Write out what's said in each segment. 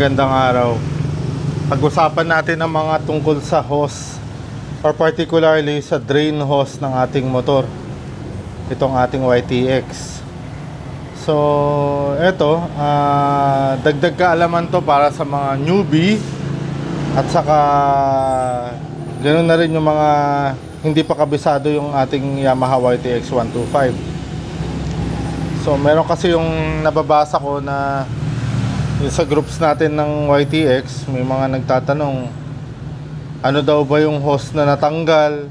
Magandang araw. Pag-usapan natin ang mga tungkol sa hose or particularly sa drain hose ng ating motor. Itong ating YTX. So, eto, ah, dagdag kaalaman to para sa mga newbie at saka ganoon na rin yung mga hindi pa kabisado yung ating Yamaha YTX 125. So, meron kasi yung nababasa ko na yung sa groups natin ng YTX, may mga nagtatanong ano daw ba yung host na natanggal?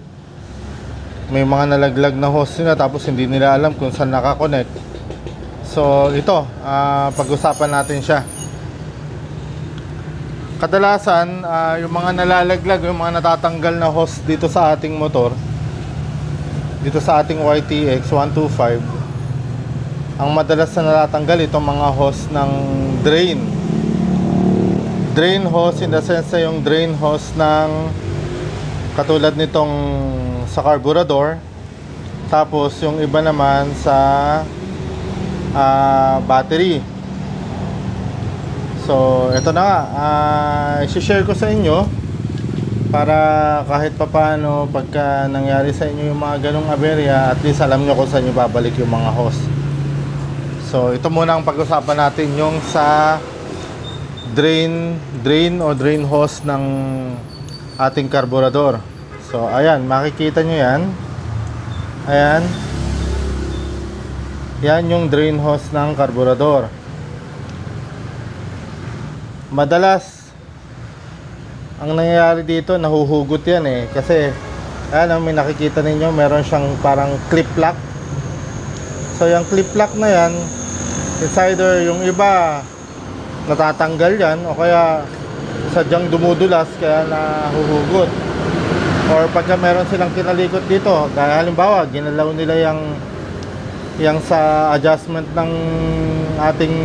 May mga nalaglag na host nila tapos hindi nila alam kung saan nakakonect. So, ito, ah, pag-usapan natin siya. Kadalasan, ah, yung mga nalalaglag, yung mga natatanggal na host dito sa ating motor, dito sa ating YTX 125, ang madalas na natatanggal itong mga hose ng drain. Drain hose in the sense na yung drain hose ng katulad nitong sa carburetor. Tapos yung iba naman sa ah, battery. So, ito na nga. ah, i-share ko sa inyo para kahit papaano pagka nangyari sa inyo yung mga ganong aberya, at least alam nyo kung saan nyo babalik yung mga hose. So, ito muna ang pag-usapan natin yung sa drain drain o drain hose ng ating karburador. So, ayan, makikita nyo yan. Ayan. Yan yung drain hose ng karburador. Madalas, ang nangyayari dito, nahuhugot yan eh. Kasi, ayan, may nakikita ninyo, meron siyang parang clip lock. So, yung clip lock na yan, it's either yung iba natatanggal yan o kaya sadyang dumudulas kaya nahuhugot. Or pagka meron silang kinalikot dito dahil halimbawa ginalaw nila yung yung sa adjustment ng ating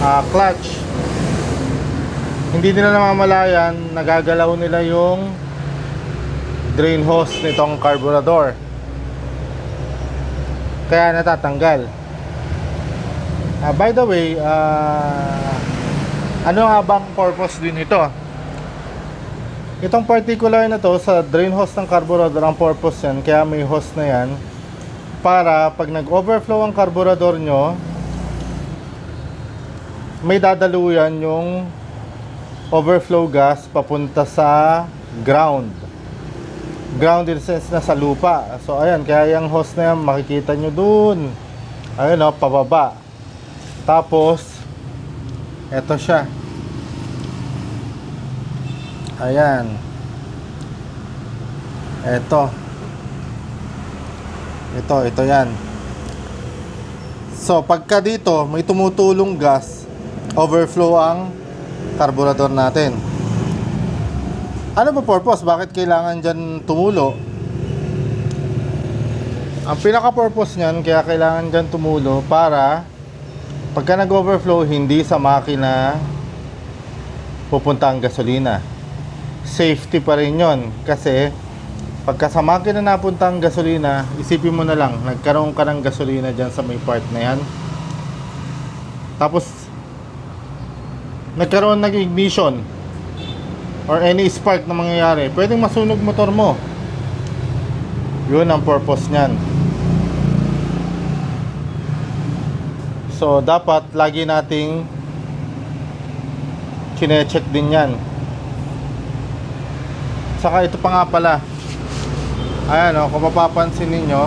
ah, clutch. Hindi nila namamalayan nagagalaw nila yung drain hose nitong carburetor. Kaya natatanggal Ah, by the way, ah, ano nga bang purpose din ito? Itong particular na to sa drain hose ng carburetor ang purpose yan, kaya may hose na yan para pag nag-overflow ang carburetor nyo may dadaluyan yung overflow gas papunta sa ground. Ground in sense na sa lupa. So ayan, kaya yung hose na yan makikita nyo dun. Ayun o, pababa tapos, eto siya. Ayan. Eto. Ito, ito yan. So, pagka dito, may tumutulong gas, overflow ang carburetor natin. Ano ba purpose? Bakit kailangan dyan tumulo? Ang pinaka-purpose niyan, kaya kailangan dyan tumulo para pagka nag-overflow, hindi sa makina pupunta ang gasolina. Safety pa rin yon kasi pagka sa makina napunta ang gasolina, isipin mo na lang, nagkaroon ka ng gasolina dyan sa may part na yan. Tapos, nagkaroon ng ignition or any spark na mangyayari, pwedeng masunog motor mo. Yun ang purpose niyan. So, dapat lagi nating kine-check din yan. Saka ito pa nga pala. Ayan o, kung mapapansin ninyo,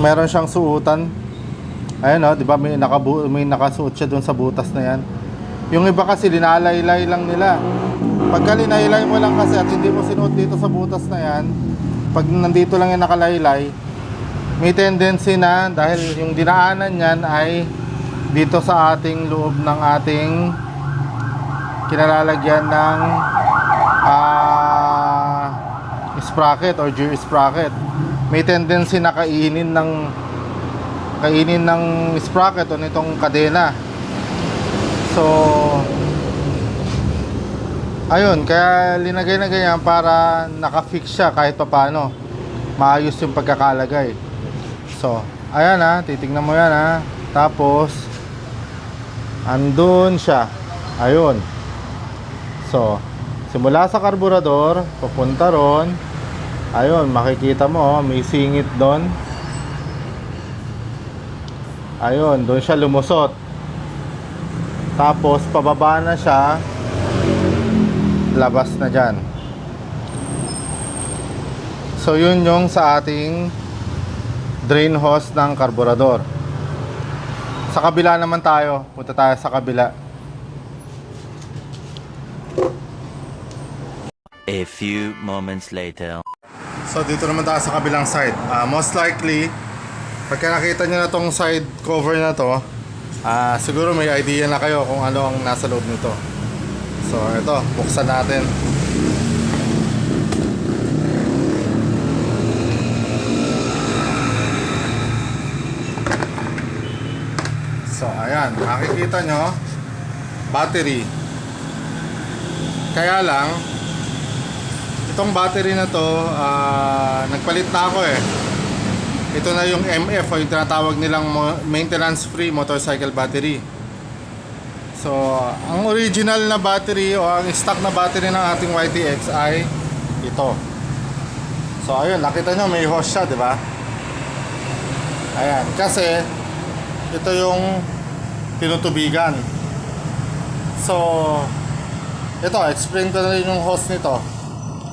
meron siyang suutan. Ayan o, di ba may, nakabu may nakasuot siya dun sa butas na yan. Yung iba kasi linalaylay lang nila. Pagka linaylay mo lang kasi at hindi mo sinuot dito sa butas na yan, pag nandito lang yung nakalaylay, may tendency na dahil yung dinaanan yan ay dito sa ating loob ng ating kinalalagyan ng ah sprocket or gear sprocket. May tendency na kainin ng kainin ng sprocket o nitong kadena. So ayun kaya linagay na ganyan para nakafix siya kahit pa paano maayos yung pagkakalagay. So ayan ha titignan mo yan ha tapos andun siya Ayun. So, simula sa karburador, papunta ron. Ayun, makikita mo, oh, may singit doon. Ayun, doon siya lumusot. Tapos, pababa na siya. Labas na dyan. So, yun yung sa ating drain hose ng karburador. Sa kabila naman tayo. Punta tayo sa kabila. A few moments later. So dito naman tayo sa kabilang side. Ah, most likely, pagka nakita nyo na tong side cover na to, ah, siguro may idea na kayo kung ano ang nasa loob nito. So ito, buksan natin. So ayan, makikita nyo, battery. Kaya lang, Itong battery na to, ah, nagpalit na ako eh. Ito na yung MF o yung tinatawag nilang maintenance free motorcycle battery. So, ang original na battery o ang stock na battery ng ating YTX ay ito. So, ayun, nakita nyo may hose siya, di ba? Ayan, kasi ito yung tinutubigan. So, ito, explain ko na rin yung hose nito.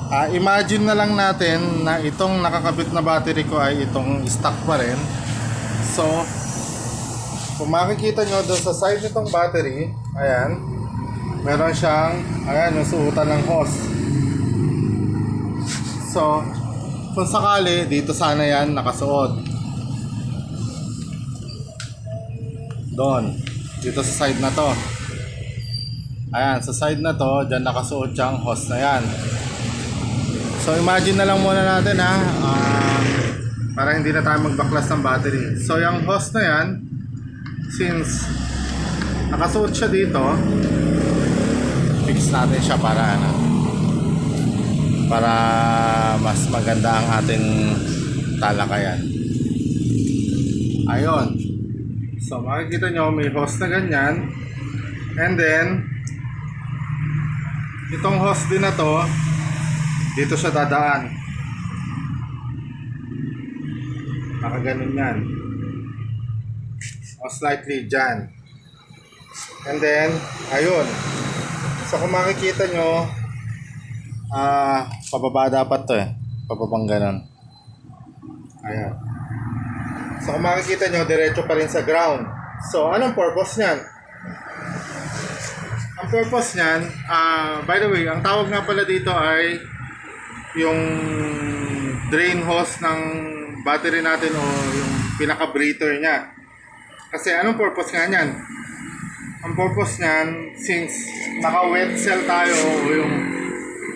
Ah, imagine na lang natin na itong nakakabit na battery ko ay itong stock pa rin. So, kung makikita nyo doon sa side nitong battery, ayan, meron siyang, ayan, yung suotan ng hose. So, kung sakali, dito sana yan nakasuot. Doon, dito sa side na to. Ayan, sa side na to, dyan nakasuot siyang hose na yan. So imagine na lang muna natin ha ah, para hindi na tayo magbaklas ng battery. So yung hose na yan since nakasuot siya dito fix natin siya para ano para mas maganda ang ating talakayan. Ayun. So makikita nyo may hose na ganyan and then itong hose din na to dito siya dadaan. Nakaganon yan. O slightly dyan. And then, ayun. So kung makikita nyo, ah, pababa dapat to eh. Pababang ganon. Ayan. So kung makikita nyo, diretso pa rin sa ground. So, anong purpose niyan? Ang purpose niyan, ah, by the way, ang tawag nga pala dito ay yung drain hose ng battery natin o yung pinaka-breather niya. Kasi anong purpose nga niyan? Ang purpose niyan, since naka-wet cell tayo o yung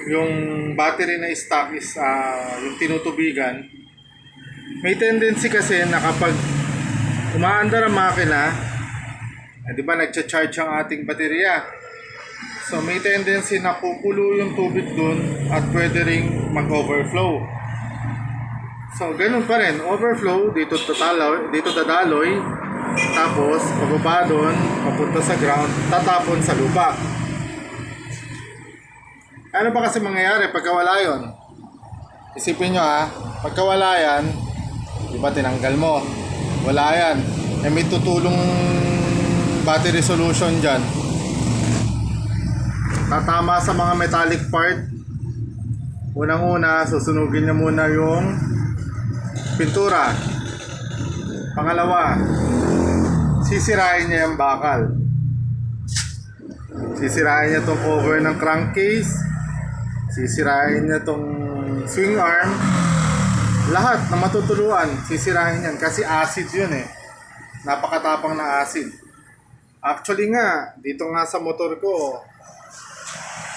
yung battery na stock is ah, yung tinutubigan, may tendency kasi na kapag umaandar ang makina, eh, di ba nagcha-charge ang ating baterya? So may tendency na kukulo yung tubig dun at pwede ring mag-overflow. So ganun pa rin, overflow dito tataloy, dito dadaloy, tapos pababa dun, papunta sa ground, tatapon sa lupa. Ano ba kasi mangyayari pagka wala yun? Isipin nyo ha, pagka wala yan, di ba tinanggal mo? Wala yan. Eh may tutulong battery solution dyan tatama sa mga metallic part. Unang-una, susunugin niya muna yung pintura. Pangalawa, sisirain niya yung bakal. Sisirain niya tong cover ng crankcase. Sisirain niya tong swing arm. Lahat na matutuluan, sisirain yan. Kasi acid yun eh. Napakatapang na acid. Actually nga, dito nga sa motor ko,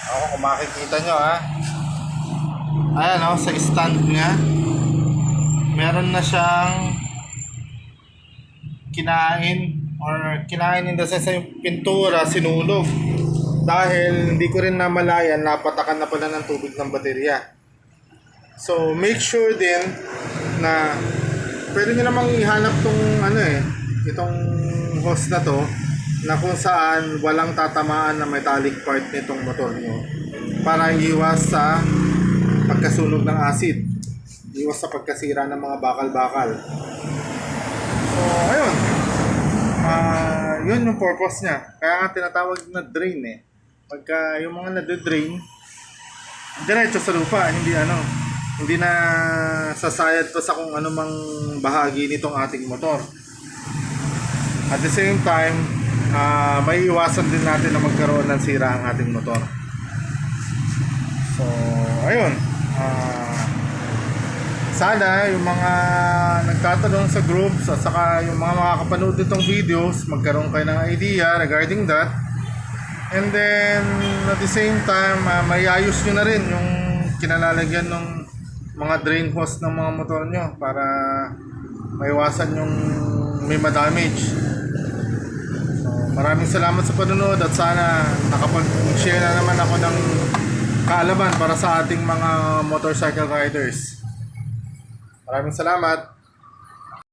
ako kung makikita nyo ha. Ayan o, sa stand niya. Meron na siyang kinain or kinain in the sense yung pintura, sinulog. Dahil hindi ko rin namalayan, napatakan na pala ng tubig ng baterya. So, make sure din na pwede nyo namang ihanap tong ano eh, itong hose na to na kung saan walang tatamaan na metallic part nitong motor nyo para iwas sa pagkasunog ng acid iwas sa pagkasira ng mga bakal-bakal. So ayun. Ah, yun yung purpose niya. Kaya nga tinatawag na drain eh. Pagka yung mga nade-drain diretso sa lupa hindi ano hindi na sasayad pa sa kung ano mang bahagi nitong ating motor at the same time, ah may iwasan din natin na magkaroon ng sira ang ating motor. So, ayun. Ah, sana yung mga nagtatanong sa groups at saka yung mga makakapanood nitong videos, magkaroon kayo ng idea regarding that. And then, at the same time, ah, may ayos nyo na rin yung kinalalagyan ng mga drain hose ng mga motor nyo para maiwasan yung may ma-damage. So, maraming salamat sa panonood at sana nakapag-share na naman ako ng kaalaman para sa ating mga motorcycle riders. Maraming salamat.